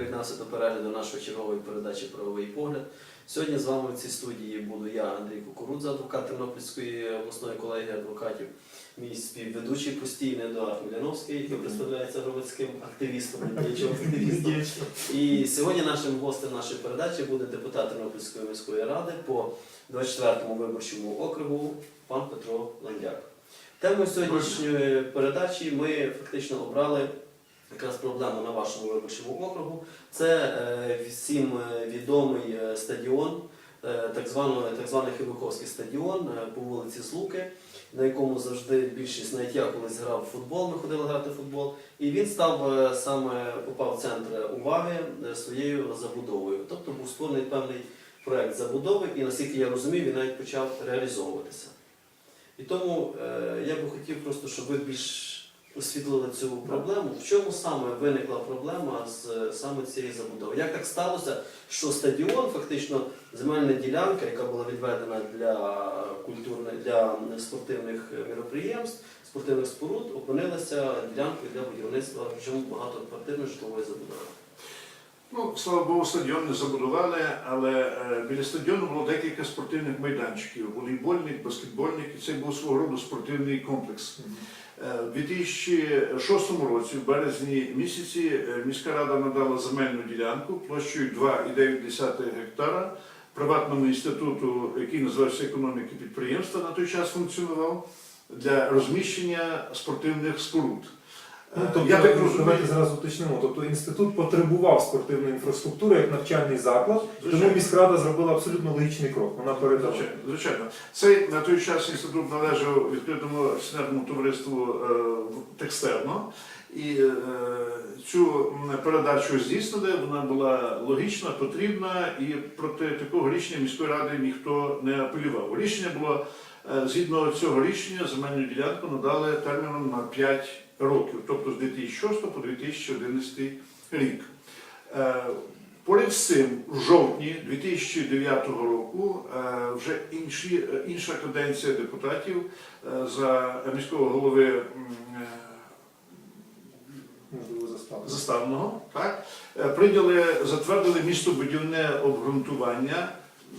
приєднався до перегляду нашої чергової передачі Правовий погляд. Сьогодні з вами в цій студії буду я, Андрій Кукурудза, адвокат Тернопільської обласної колегії адвокатів, мій співведучий постійний Едуард Міляновський, який представляється громадським активістом, діячим активістом. І сьогодні нашим гостем нашої передачі буде депутат Тернопільської міської ради по 24-му виборчому округу пан Петро Ландяк. Темою сьогоднішньої передачі ми фактично обрали якраз проблему на вашому виборчому округу. Це е, всім е, відомий е, стадіон, так званий, так званий Хибиковський стадіон по вулиці Злуки, на якому завжди більшість, навіть я колись грав в футбол, ми ходили грати в футбол. І він став саме попав в центр уваги своєю забудовою. Тобто був створений певний проект забудови, і наскільки я розумію, він навіть почав реалізовуватися. І тому я би хотів просто, щоб ви більш освітлили цю проблему. В чому саме виникла проблема з саме цієї забудови? Як так сталося, що стадіон, фактично земельна ділянка, яка була відведена для культурних для спортивних міроприємств, спортивних споруд, опинилася ділянкою для будівництва, причому багатоквартирної житлової забудови? Ну, слава Богу, стадіон не забудували, але е, біля стадіону було декілька спортивних майданчиків: волейбольний, баскетбольний, і це був свого роду спортивний комплекс. Е, У 2006 році, в березні місяці, е, міська рада надала земельну ділянку площею 2,9 гектара приватному інституту, який називався економіки підприємства, на той час функціонував для розміщення спортивних споруд. Ну, тобто, Я так розумію, давайте зразу уточнимо. Тобто інститут потребував спортивної інфраструктури як навчальний заклад, Звичайно. тому міськрада зробила абсолютно логічний крок. Вона передала. Звичайно, звичайно. Цей на той час інститут належав відкритому акціонерному товариству е, Текстерно. І е, цю передачу здійснили, вона була логічна, потрібна, і проти такого рішення міської ради ніхто не апелював. Рішення було е, згідно цього рішення земельну ділянку надали терміном на 5 років, тобто з 2006 по 2011 рік. Е, Поряд з цим, в жовтні 2009 року е, вже інші, інша каденція депутатів е, за міського голови заставного, так, прийняли, затвердили містобудівне обґрунтування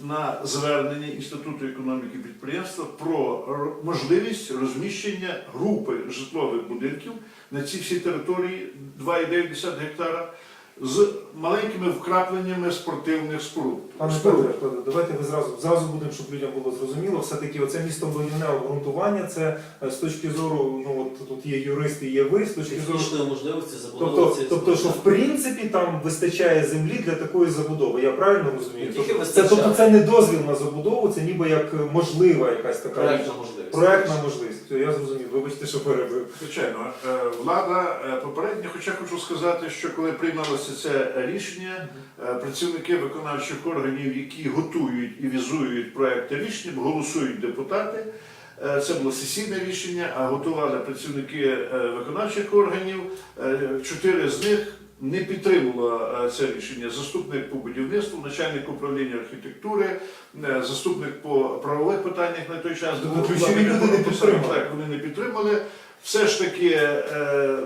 на звернення Інституту економіки підприємства про можливість розміщення групи житлових будинків на цій всій території 2,9 гектара з маленькими вкрапленнями спортивних споруд. Пане Петре, Петре, давайте ви зразу зразу будемо, щоб людям було зрозуміло. Все-таки оце містобудівне обґрунтування, це е, з точки зору, ну от тут є юристи, є ви, з точки зору. Технічної можливості забудови Тобто, цієї тобто, що в принципі там вистачає землі для такої забудови. Я правильно розумію? Не тільки Тобто, це, вистачає. тобто це не дозвіл на забудову, це ніби як е, можлива якась така проектна можливість. проектна можливість. Я зрозумів. Вибачте, що перебив. Звичайно, е, влада е, попередня, хоча хочу сказати, що коли приймалося це рішення, е, працівники виконавчих органів, які готують і візують проекти рішення, голосують депутати. Це було сесійне рішення, а готували працівники виконавчих органів. Чотири з них не підтримувало е, це рішення. Заступник по будівництву, начальник управління архітектури, е, заступник по правових питаннях на той час. Тобто ключові не. Так, вони не підтримали. Все ж таки е,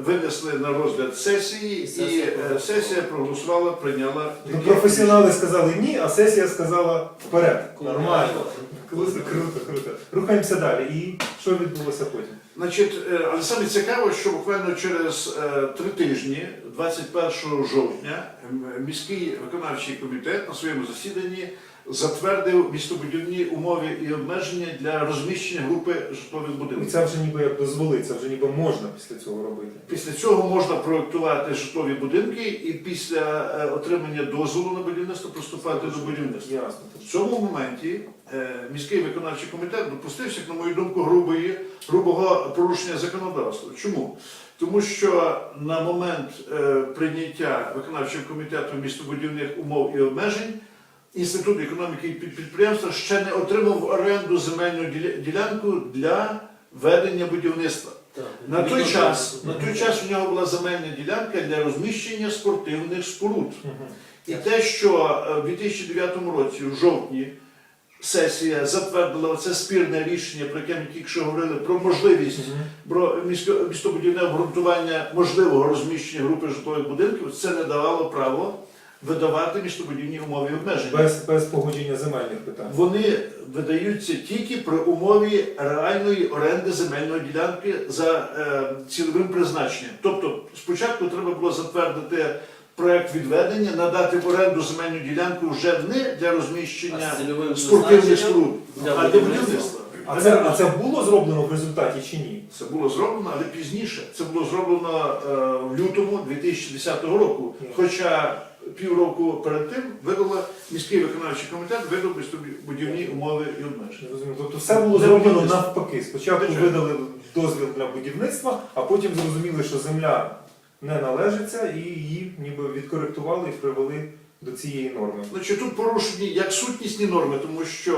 винесли на розгляд сесії, і Сесія е, проголосувала. сесія проголосувала, прийняла Ну, професіонали сказали ні, а сесія сказала вперед. Нормально. Круто. Круто, круто. Рухаємося далі. І що відбулося потім? Значить, але саме цікаво, що буквально через три тижні, 21 жовтня, міський виконавчий комітет на своєму засіданні затвердив містобудівні умови і обмеження для розміщення групи житлових І будинків. це вже ніби як дозволить, це вже ніби можна після цього робити. Після цього можна проєктувати житлові будинки і після е, отримання дозволу на будівництво приступати до будівництва. Ясно. В цьому моменті е, міський виконавчий комітет допустився, як на мою думку, грубої, грубого порушення законодавства. Чому? Тому що на момент е, прийняття виконавчим комітетом містобудівних умов і обмежень Інститут економіки і підприємства ще не отримав в оренду земельну ділянку для ведення будівництва. Так. На той час, на той час у нього була земельна ділянка для розміщення спортивних споруд. Мгм. І те, що е, в 2009 році, в жовтні, сесія затвердила це спірне рішення, про яке ми тільки що говорили, про можливість про місько- містобудівне обґрунтування можливого розміщення групи житлових будинків, це не давало право видавати містобудівні умови і обмеження. Без, без погодження земельних питань. Вони видаються тільки при умові реальної оренди земельної ділянки за е, цільовим призначенням. Тобто спочатку треба було затвердити проект відведення, надати в оренду земельну ділянку вже не для А розміщення з цільовим спортивних призначенням споруд, для а для будівництва. будівництва. А це, а це було зроблено в результаті чи ні? Це було зроблено, але пізніше. Це було зроблено е, в лютому 2010 року. Хоча півроку перед тим видало міський виконавчий комітет видав містобудівні умови і обмеження. Розумію. Тобто все було Для зроблено будівництва. навпаки. Спочатку Звичайно. видали дозвіл для будівництва, а потім зрозуміли, що земля не належиться, і її ніби відкоректували і привели до цієї норми. Значить, тут порушені як сутнісні норми, тому що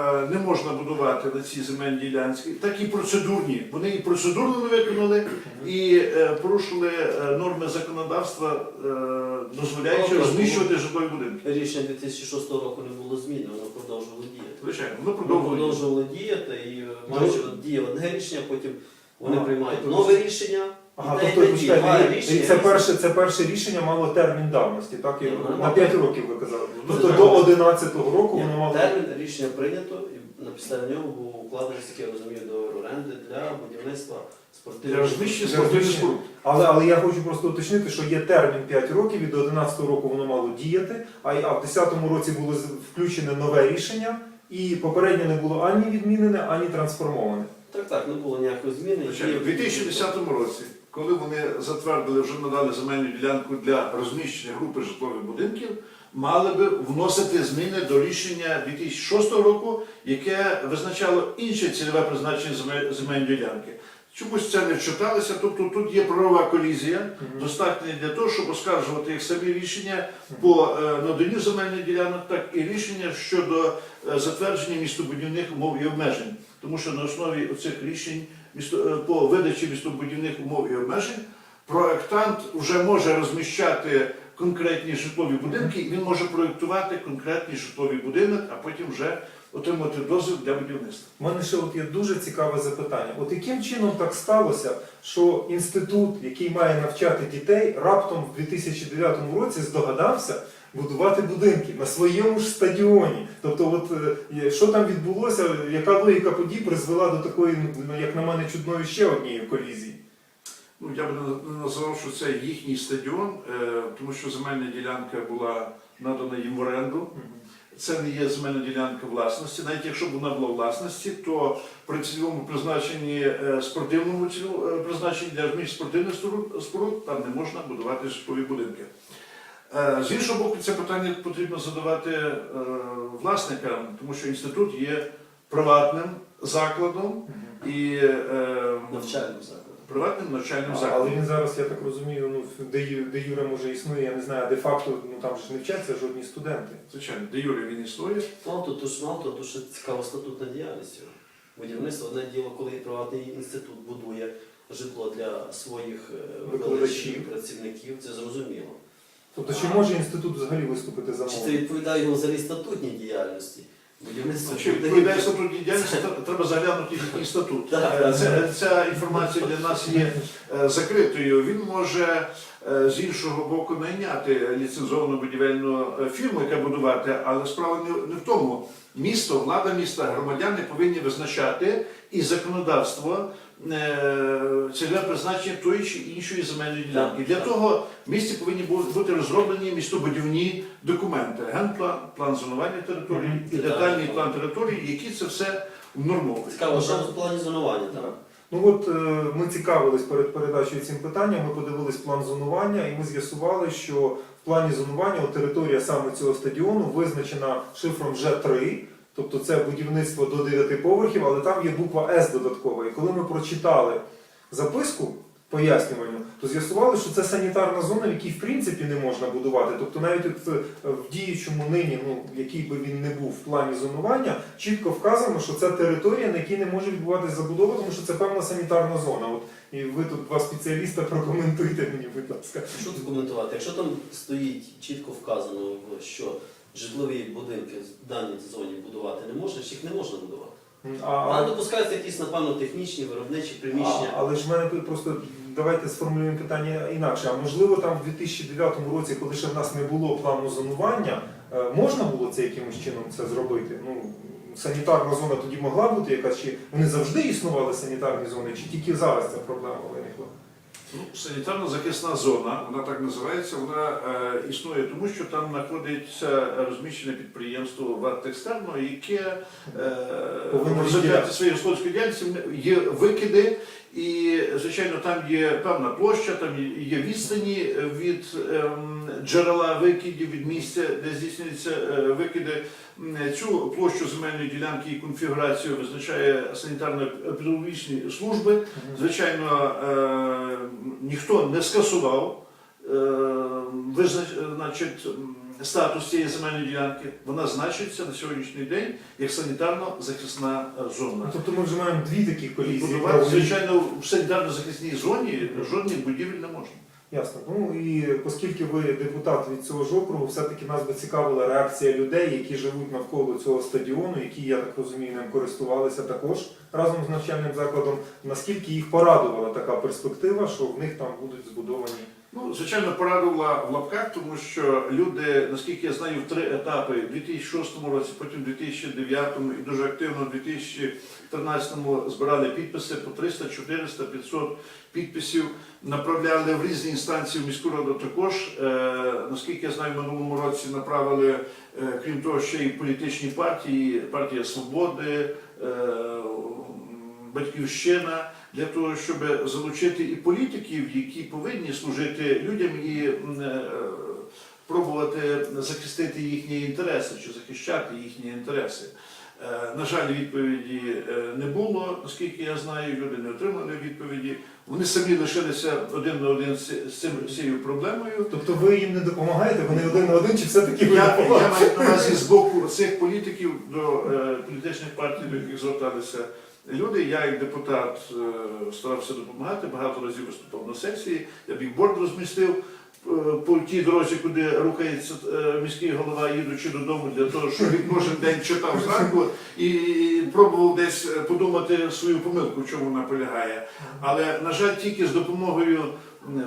е, не можна будувати на цій земельній ділянці, так і процедурні. Вони і процедурно не виконали, і е, порушили е, норми законодавства, е, дозволяючи Ну, розміщувати житлові будинки. Рішення 2006 року не було змінено, воно продовжувало діяти. Звичайно, воно Воно продовжує. продовжувало діяти і е, маючи от діє одне рішення, потім вони Ага, приймають тобто нове рішення. Ага, і і тобто те почекайте, Має і- рішення, це перше, це перше рішення мало термін давності, так? як Ні, на ну, 5 років ви казали. Ну, Тобто до 11-го року Ні, воно мало. Термін рішення прийнято, і на підставі нього був укладений, як я розумію, договір оренди для будівництва Для спортивних. розміщення спортивних розміщення. споруд. Але, але я хочу просто уточнити, що є термін 5 років, і до 11 року воно мало діяти, а, й- а в 10-му році було з- включене нове рішення, і попереднє не було ані відмінене, ані трансформоване. Так, так, не було ніякої зміни. Звичайно, У 2010 році, коли вони затвердили, вже надали земельну ділянку для розміщення групи житлових будинків, мали би вносити зміни до рішення 2006 року, яке визначало інше цільове призначення земель- земельної ділянки. Чомусь це не вчиталося, тобто тут є правова колізія, достатня для того, щоб оскаржувати як самі рішення по е, наданню земельних ділянок, так і рішення щодо е, затвердження містобудівних умов і обмежень. Тому що на основі цих рішень по видачі містобудівних умов і обмежень проектант вже може розміщати конкретні житлові будинки, він може проєктувати конкретний житловий будинок, а потім вже отримати дозвіл для будівництва. У мене ще от є дуже цікаве запитання. От яким чином так сталося, що інститут, який має навчати дітей, раптом в 2009 році здогадався будувати будинки на своєму ж стадіоні? Тобто, от е, що там відбулося, яка логіка подій призвела до такої, ну як на мене, чудної ще однієї колізії? Ну, я би не назвав, що це їхній стадіон, е, тому що земельна ділянка була надана їм в оренду. Це не є земельна ділянка власності. Навіть якщо б вона була власності, то при цільовому призначенні е, спортивному призначенні для споруд, споруд там не можна будувати житлові будинки. Е, З іншого боку, це питання потрібно задавати е, власникам, тому що інститут є приватним закладом і е, навчальним закладом. приватним навчальним закладом. Але він зараз, я так розумію, ну де, де Юре може існує, я не знаю, де факто ну там ж не вчаться жодні студенти. Звичайно, де Юрій він існує. Мало то, ж мало то, що цікава статутна діяльність. Будівництво одне діло, коли приватний інститут будує житло для своїх викладачів, працівників, це зрозуміло. Тобто, чи може інститут взагалі виступити за Чи це відповідає його взагалі статутній діяльності? Будівництво Чи відповідає статутній діяльності, тр- треба заглянути в їхній статут. Так. Е, ця інформація для нас є е, закритою. Він може е, з іншого боку найняти ліцензовану будівельну е, фірму, яка будувати, але справа не, не в тому. Місто, влада міста, громадяни повинні визначати і законодавство цільове призначення тої чи іншої земельної ділянки. Для того в місті повинні бути розроблені містобудівні документи, генплан, план зонування території і Детальний план. території, які це все внормовують. Цікаво, що в плані зонування там? Ну от е, ми цікавились перед передачею цим питанням, ми подивились план зонування, і ми з'ясували, що в плані зонування от територія саме цього стадіону визначена шифром Ж3, тобто це будівництво до 9 поверхів, але там є буква С додаткова. І коли ми прочитали записку пояснювальну, то з'ясували, що це санітарна зона, в якій в принципі не можна будувати. Тобто навіть е, в діючому нині, ну який би він не був в плані зонування, чітко вказано, що це територія, на якій не може відбуватися забудова, тому що це певна санітарна зона. От і ви тут два спеціаліста прокоментуйте мені, будь ласка. Що тут коментувати? Якщо там стоїть чітко вказано, що житлові будинки в даній зоні будувати не можна, їх не можна будувати. Але А, допускаються якісь, напевно, технічні, виробничі а, приміщення. але ж в мене тут просто давайте сформулюємо питання інакше. А можливо, там в 2009 році, коли ще в нас не було плану зонування, е, можна було це якимось чином це зробити? Ну, санітарна зона тоді могла бути якась, чи вони завжди існували санітарні зони, чи тільки зараз ця проблема виникла? Ну, санітарно-захисна зона, вона так називається, вона е, існує тому, що там знаходиться розміщене підприємство вартекстерно, яке е, в результаті своєї господарської діяльності є викиди, і, звичайно, там є певна площа, там є відстані від ем, джерела викидів, від місця, де здійснюються е, викиди. Цю площу земельної ділянки і конфігурацію визначає санітарно-педагогічні служби. Звичайно, е, ніхто не скасував е, значить, статус цієї земельної ділянки. Вона значиться на сьогоднішній день як санітарно-захисна е, зона. тобто ми вже маємо дві такі колізії. Будувати, звичайно, в санітарно-захисній зоні жодних будівель не можна. Ясно. Ну і оскільки ви депутат від цього ж округу, все-таки нас би цікавила реакція людей, які живуть навколо цього стадіону, які, я так розумію, ним користувалися також разом з навчальним закладом. Наскільки їх порадувала така перспектива, що в них там будуть збудовані? Ну, звичайно, порадувала в лапках, тому що люди, наскільки я знаю, в три етапи в 2006 році, потім в 2009 і дуже активно в 2013 збирали підписи по 300, 400, 500 підписів, направляли в різні інстанції в міську раду також. Е, наскільки я знаю, в минулому році направили, е, крім того, ще й політичні партії, партія Свободи, е, Батьківщина для того, щоб залучити і політиків, які повинні служити людям і е, пробувати захистити їхні інтереси чи захищати їхні інтереси. Е, На жаль, відповіді е, не було, наскільки я знаю, люди не отримали відповіді. Вони самі лишилися один на один з з цим цією проблемою. Тобто ви їм не допомагаєте, вони один на один, чи все-таки ви Я, я маю на увазі з боку цих політиків до е, політичних партій, до яких зверталися люди. Я як депутат е, старався допомагати, багато разів виступав на сесії, я бікборд розмістив. е, По тій дорозі, куди рухається е, міський голова, їдучи додому, для того, щоб він кожен день читав зранку і пробував десь подумати свою помилку, в чому вона полягає. Але, на жаль, тільки з допомогою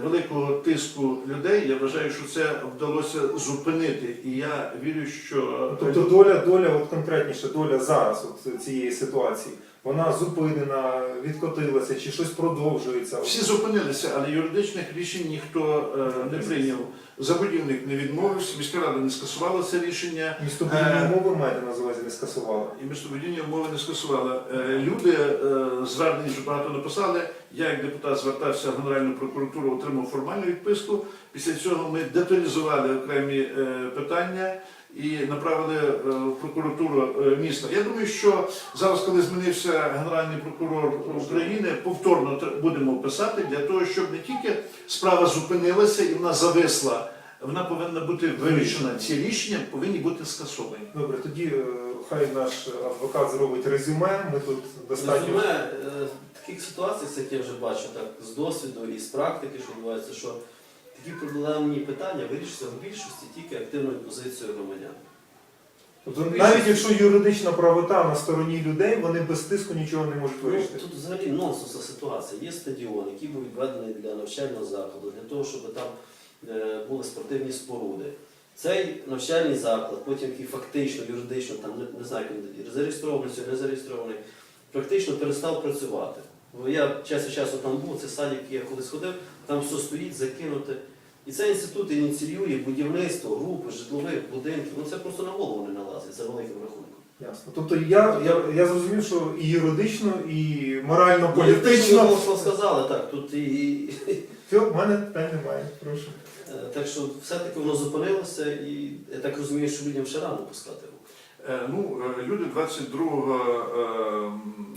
великого тиску людей я вважаю, що це вдалося зупинити. І я вірю, що Тобто доля, доля, от конкретніше доля зараз от цієї ситуації, вона зупинена, відкотилася, чи щось продовжується? всі зупинилися, але юридичних рішень ніхто е, не прийняв. Забудівник не відмовився, міська рада не скасувала це рішення. Містобудівні Е, умови маєте на увазі не скасувала. І містобудівні умови не скасувала. Е, Люди е, звернень вже багато написали. Я, як депутат, звертався в Генеральну прокуратуру, отримав формальну відписку. Після цього ми деталізували окремі е, питання і направили е, в прокуратуру е, міста. Я думаю, що зараз, коли змінився Генеральний прокурор України, повторно тр- будемо писати для того, щоб не тільки справа зупинилася і вона зависла. Вона повинна бути вирішена. Ці рішення повинні бути скасовані. Добре, тоді е, хай наш адвокат зробить резюме. Ми тут достатньо. Резюме таких ситуацій, це я вже бачу так з досвіду і з практики, що відбувається, що такі проблемні питання вирішуються в більшості тільки активною позицією громадян. Тобто, навіть якщо юридична правота на стороні людей, вони без тиску нічого не можуть Ну, тут взагалі нонсенсна ситуація. Є стадіон, який був відведений для навчального закладу, для того, щоб там е, були спортивні споруди. Цей навчальний заклад, потім який фактично, юридично, там не, не знаю, як він зареєстрований не зареєстрований, практично перестав працювати. Бо я час від часу там був, це садик, я колись ходив, там все стоїть, закинуте. І цей інститут ініціює будівництво групи, житлових будинків. Ну це просто на голову не налазить за великим рахунком. Ясно. Тобто я, я, я зрозумів, що і юридично, і морально, Ну, що сказали, так, тут і, Все, в мене питань немає. Прошу. Е, Так що все-таки воно зупинилося, і я так розумію, що людям ще рано пускати Ну, е, люди 22 е,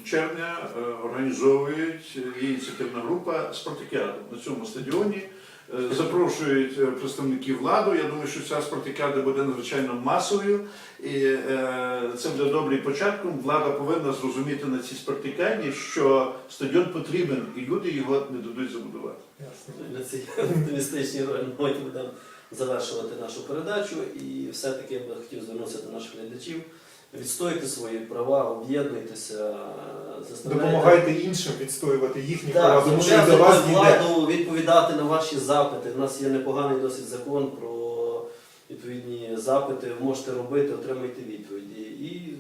червня е, організовують е, ініціативна група спартакіаду на цьому стадіоні. Е, Запрошують е, представників влади. Я думаю, що ця спартакіада буде надзвичайно масовою, і е, це буде добрий початком. Влада повинна зрозуміти на цій спартакіаді, що стадіон потрібен, і люди його не дадуть забудувати. Ясно. На цій оптимістичній ноті завершувати нашу передачу. І все-таки я би хотів звернутися до наших глядачів. Відстоюйте свої права, об'єднуйтеся, заставляйте Допомагайте іншим відстоювати їхні так, права, тому що до вас владу відповідати на ваші запити. У нас є непоганий досить закон про відповідні запити. Ви можете робити, отримайте відповіді. І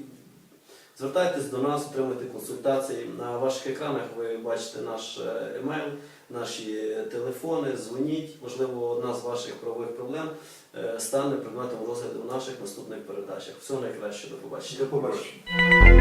звертайтесь до нас, отримайте консультації. На ваших екранах ви бачите наш е, емейл, наші телефони, дзвоніть. Можливо, одна з ваших правових проблем е, стане предметом розгляду в наших наступних передачах. Всього найкраще, до побачення. До побачення.